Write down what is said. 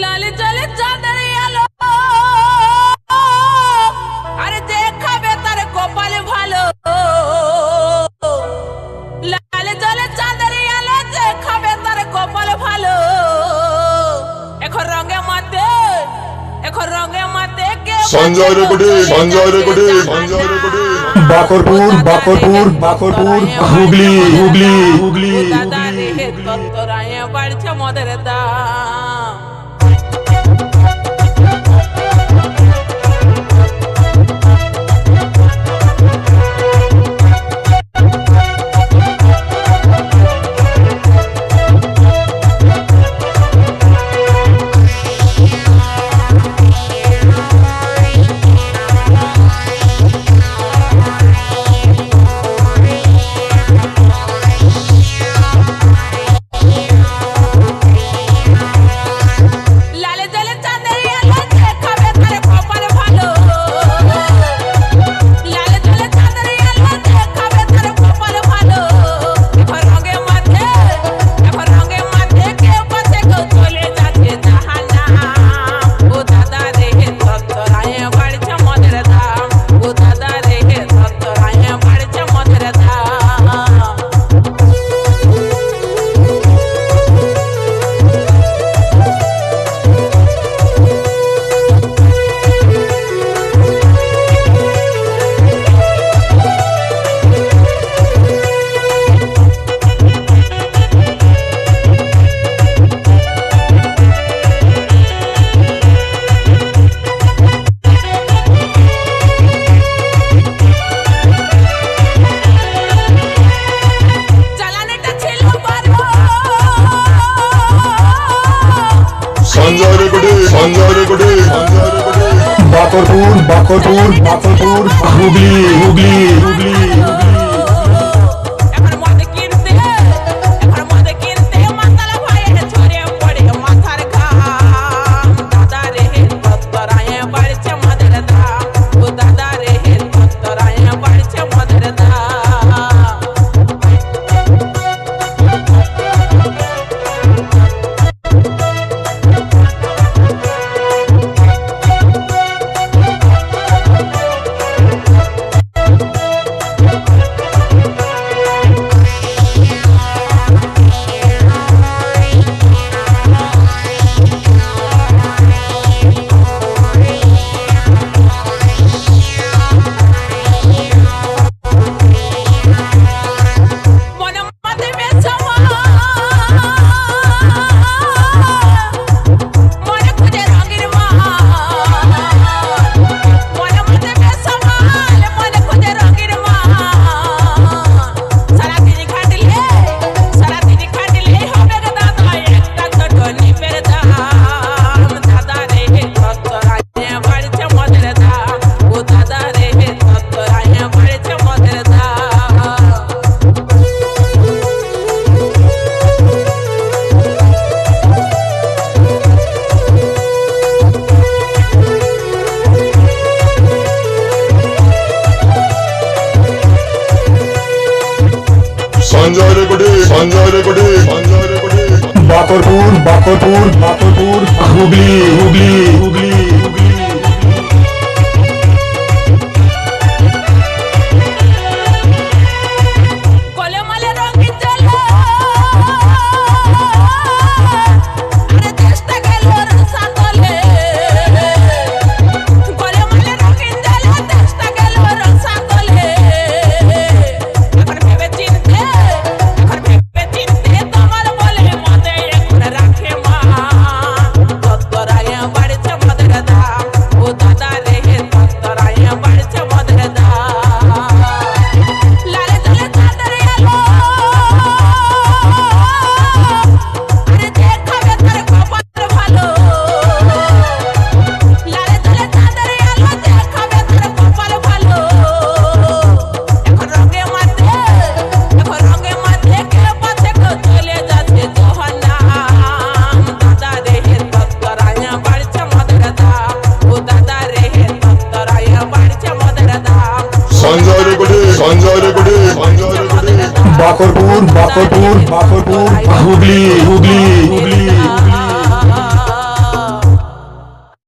লালে চাঁদের আলো। আরে যে খাবে তার কপালে ভালো। লালে চাঁদের আলো যে খাবে তার কপালে ভালো। এখন রঙে মাতে এখন রঙে মাতে সঞ্জয় রেকর্ডিং সঞ্জয় সঞ্জয় বাকরপুর বাকরপুর বাকরপুর হুগলি হুগলি হুগলি তত্তরায় বাড়ছে মদের দাম। Bakarpur Bakarpur Bakarpur Hooghly Hooghly Hooghly Sanjay recording Sanjay recording Sanjay recording. Bakarpur Bakarpur Bakarpur Hooghly Hooghly. Bakarpur Bakarpur Bakarpur Hooghly Hooghly Hooghly.